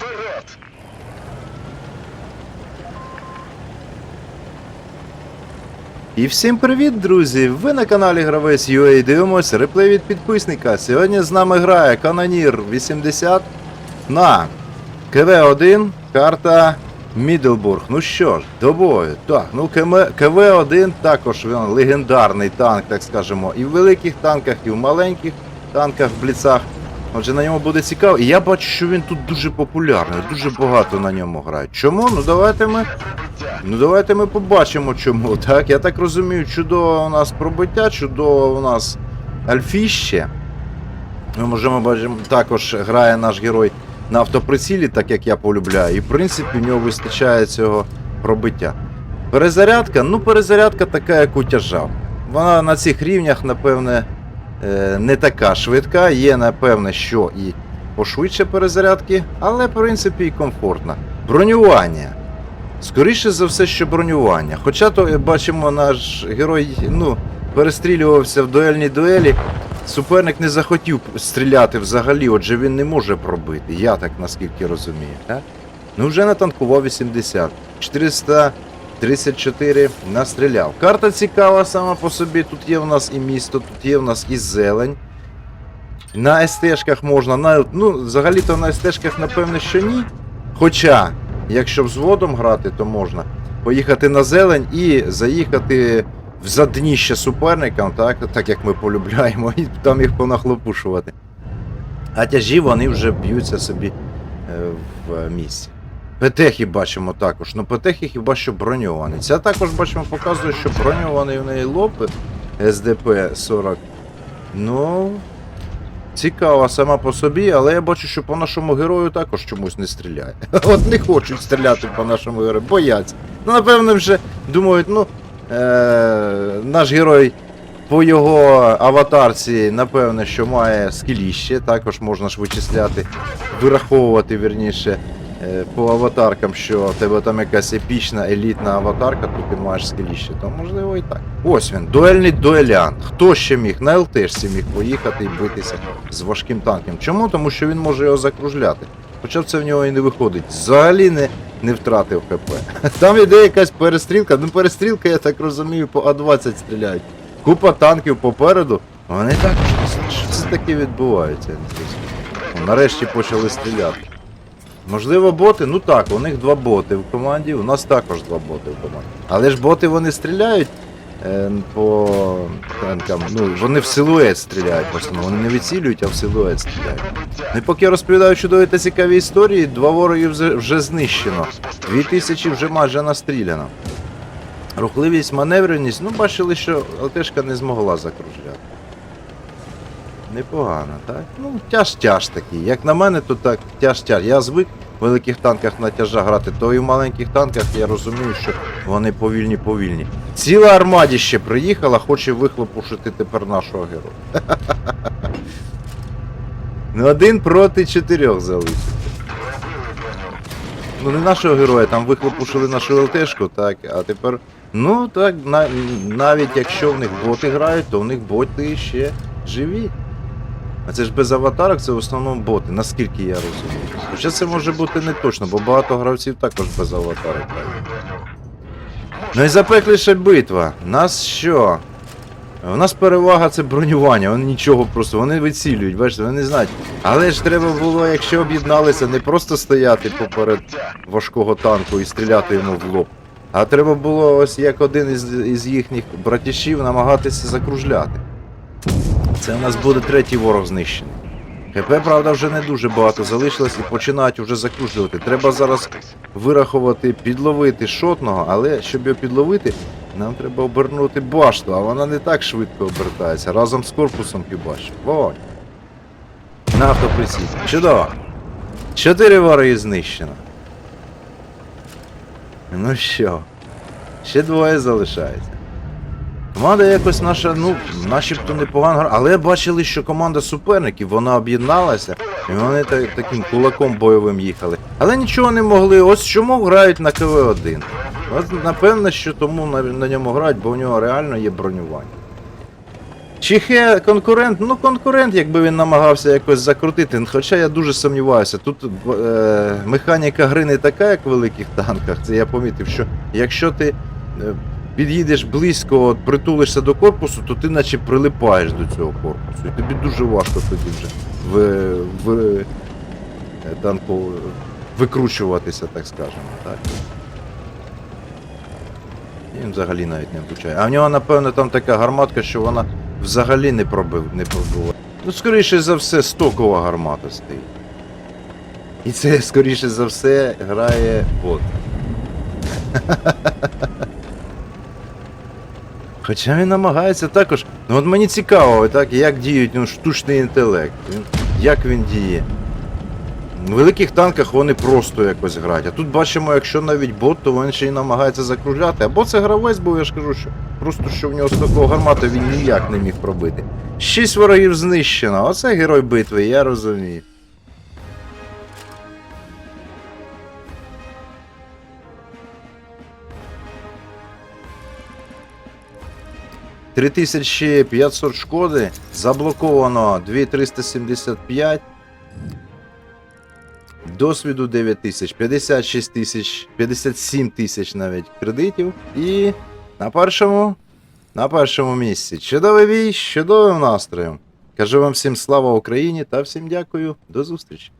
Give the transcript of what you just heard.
Вперед! І всім привіт, друзі! Ви на каналі Гравець UA дивимося реплей від підписника. Сьогодні з нами грає Канонір 80 на КВ-1, карта Мідлбург. Ну що ж, до бою. Так, ну КВ-1 також він легендарний танк, так скажемо, і в великих танках, і в маленьких танках, в бліцах. Отже, на ньому буде цікаво. І я бачу, що він тут дуже популярний, дуже багато на ньому грають. Чому? Ну давайте ми Ну давайте ми побачимо чому. Так, я так розумію, чудово у нас пробиття, чудово у нас альфіще. Ми можемо бачимо, також грає наш герой на автоприцілі, так як я полюбляю. І в принципі в нього вистачає цього пробиття. Перезарядка, ну перезарядка така, як у. Вона на цих рівнях, напевне, не така швидка. Є, напевне, що і пошвидше перезарядки, але в принципі і комфортна. Бронювання. Скоріше за все, що бронювання. Хоча то е, бачимо, наш герой ну, перестрілювався в дуельній дуелі. Суперник не захотів стріляти взагалі, отже він не може пробити. Я так наскільки розумію. Так? Ну вже натанкував 80. 434 настріляв. Карта цікава сама по собі. Тут є в нас і місто, тут є в нас і зелень. На СТ-шках можна, на, ну, взагалі-то на СТ-шках, що ні. Хоча, якщо взводом грати, то можна поїхати на зелень і заїхати в задніще суперникам, так, так як ми полюбляємо, і там їх понахлопушувати. А тяжі вони вже б'ються собі е, в місці. Петехи бачимо також. Ну Петехи хіба що броньовані. Це також бачимо показує, що броньований в неї лопи СДП-40. Ну. Цікава сама по собі, але я бачу, що по нашому герою також чомусь не стріляє. От не хочуть стріляти по нашому герою, бояться. Ну, напевно, вже думають, ну, е- наш герой по його аватарці, напевне, що має скіліще, також можна ж вичисляти, вираховувати вірніше. Е, По аватаркам, що в тебе там якась епічна елітна аватарка, то ти маєш скіліще, то можливо і так. Ось він, дуельний дуелянт. Хто ще міг? На ЛТшці міг поїхати і битися з важким танком. Чому? Тому що він може його закружляти. Хоча це в нього і не виходить. Взагалі не, не втратив ХП. Там іде якась перестрілка. Ну перестрілка, я так розумію, по А20 стріляють. Купа танків попереду. Вони також. Що це таке відбувається? О, Нарешті почали стріляти. Можливо, боти? Ну так, у них два боти в команді, у нас також два боти в команді. Але ж боти вони стріляють е, по танкам. Ну, вони в силует стріляють основному. Вони не відцілюють, а в силует стріляють. Ну і поки я розповідаю чудові та цікаві історії, два вороги вже, вже знищено. Дві тисячі вже майже настріляно. Рухливість, маневреність, ну бачили, що ЛТшка не змогла закружляти. Непогано, так? Ну, тяж-тяж такий. Як на мене, то так тяж-тяж. Я звик в великих танках на тяжа грати, то і в маленьких танках я розумію, що вони повільні-повільні. Ціла армаді ще приїхала, хоче вихлопушити тепер нашого героя. Ну один проти чотирьох залишився. Ну не нашого героя, там вихлопушили нашу ЛТшку, так, а тепер. Ну так, на, навіть якщо в них боти грають, то в них боти ще живі. А це ж без аватарок, це в основному боти, наскільки я розумію. Хоча це може бути не точно, бо багато гравців також без аватарок. Ну і запекліша битва. Нас що? У нас перевага це бронювання, вони нічого просто, вони вицілюють, бачите, вони не знають. Але ж треба було, якщо об'єдналися, не просто стояти поперед важкого танку і стріляти йому в лоб. А треба було ось як один із, із їхніх братішів намагатися закружляти. Це у нас буде третій ворог знищений. ХП, правда, вже не дуже багато залишилось і починають вже закружлювати. Треба зараз вирахувати, підловити шотного, але щоб його підловити, нам треба обернути башту, а вона не так швидко обертається, разом з корпусом хіба що. Вогонь. На автоприсід. Чудово. Чотири вороги знищено. Ну що, ще двоє залишається. Команда якось наша, ну, начебто непогано грала, але бачили, що команда суперників, вона об'єдналася, і вони та- таким кулаком бойовим їхали. Але нічого не могли. Ось чому грають на КВ-1. От напевно, що тому на, на ньому грають, бо у нього реально є бронювання. Чехе конкурент, ну конкурент, якби він намагався якось закрутити. Хоча я дуже сумніваюся, тут е, механіка гри не така, як в великих танках. Це я помітив, що якщо ти е, під'їдеш близько, от, притулишся до корпусу, то ти наче прилипаєш до цього корпусу. І тобі дуже важко тоді вже в, в е, танку викручуватися, так скажемо. Так? Він взагалі навіть не влучає. А в нього, напевно, там така гарматка, що вона взагалі не пробив, не пробила. Ну, скоріше за все, стокова гармата стоїть. І це, скоріше за все, грає бот. Хоча він намагається також. Ну от мені цікаво, так, як діють ну, штучний інтелект. Він, як він діє. В великих танках вони просто якось грають. А тут бачимо, якщо навіть бот, то він ще й намагається закружляти. Або це гравець був, я ж кажу, що просто що в нього з такого гармата він ніяк не міг пробити. Шість ворогів знищено. Оце герой битви, я розумію. Три тисячі 500 шкоди, заблоковано 2375. Досвіду 9 тисяч, 56 тисяч, 57 тисяч навіть кредитів. І на першому, на першому місці. Чудовий бій чудовим настроєм. Кажу вам всім слава Україні та всім дякую. До зустрічі.